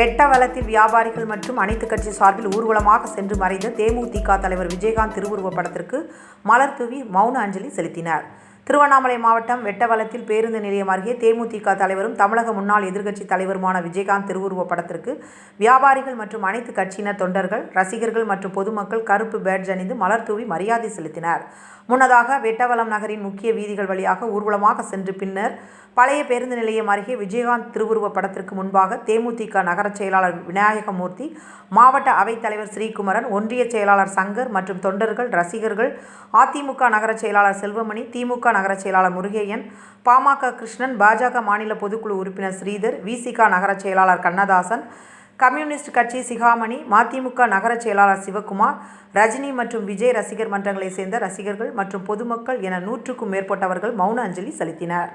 பெட்ட வளத்தில் வியாபாரிகள் மற்றும் அனைத்து கட்சி சார்பில் ஊர்வலமாக சென்று மறைந்த தேமுதிக தலைவர் விஜயகாந்த் திருவுருவ படத்திற்கு மலர் தூவி மௌன அஞ்சலி செலுத்தினார். திருவண்ணாமலை மாவட்டம் வெட்டவலத்தில் பேருந்து நிலையம் அருகே தேமுதிக தலைவரும் தமிழக முன்னாள் எதிர்க்கட்சித் தலைவருமான விஜயகாந்த் திருவுருவ படத்திற்கு வியாபாரிகள் மற்றும் அனைத்து கட்சியினர் தொண்டர்கள் ரசிகர்கள் மற்றும் பொதுமக்கள் கருப்பு பேட்ஜ் அணிந்து மலர் தூவி மரியாதை செலுத்தினர். முன்னதாக வெட்டவலம் நகரின் முக்கிய வீதிகள் வழியாக ஊர்வலமாக சென்று பின்னர் பழைய பேருந்து நிலையம் அருகே விஜயகாந்த் திருவுருவ படத்திற்கு முன்பாக தேமுதிக நகரச் செயலாளர் விநாயகமூர்த்தி மாவட்ட அவைத்தலைவர் ஸ்ரீகுமரன் ஒன்றிய செயலாளர் சங்கர் மற்றும் தொண்டர்கள் ரசிகர்கள் அதிமுக நகரச் செயலாளர் செல்வமணி திமுக நகரச் செயலாளர் முருகேயன் பாமக கிருஷ்ணன் பாஜக மாநில பொதுக்குழு உறுப்பினர் ஸ்ரீதர் விசிக நகரச் செயலாளர் கண்ணதாசன் கம்யூனிஸ்ட் கட்சி சிகாமணி மதிமுக நகரச் செயலாளர் சிவகுமார் ரஜினி மற்றும் விஜய் ரசிகர் மன்றங்களைச் சேர்ந்த ரசிகர்கள் மற்றும் பொதுமக்கள் என நூற்றுக்கும் மேற்பட்டவர்கள் மௌன அஞ்சலி செலுத்தினர்.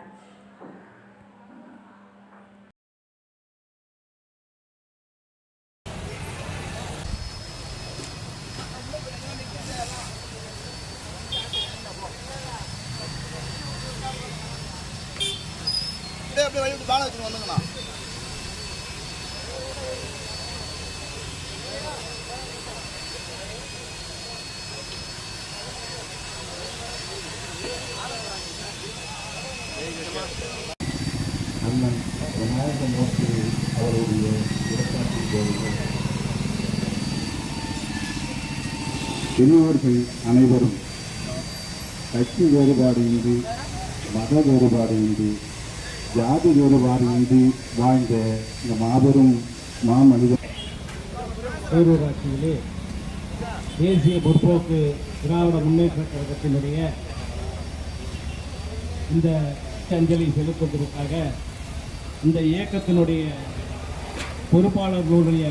அப்படியே அப்படியே வழி விட்டு பேனர் வச்சுட்டு வந்துங்கண்ணா. அண்ணன் அவருடைய அனைவரும் கட்சி வேறுபாடின்றி மத வேறுபாடின்றி ஜாதி வேறுபாடின்றி வாழ்ந்த இந்த மாபெரும் மாமனிதர். பேரூராட்சியிலே தேசிய முற்போக்கு திராவிட முன்னேற்ற கழகத்தினுடைய இந்த அஞ்சலி செலுத்துவதற்காக இந்த இயக்கத்தினுடைய பொறுப்பாளர்களுடைய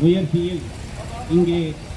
முயற்சியில் இங்கே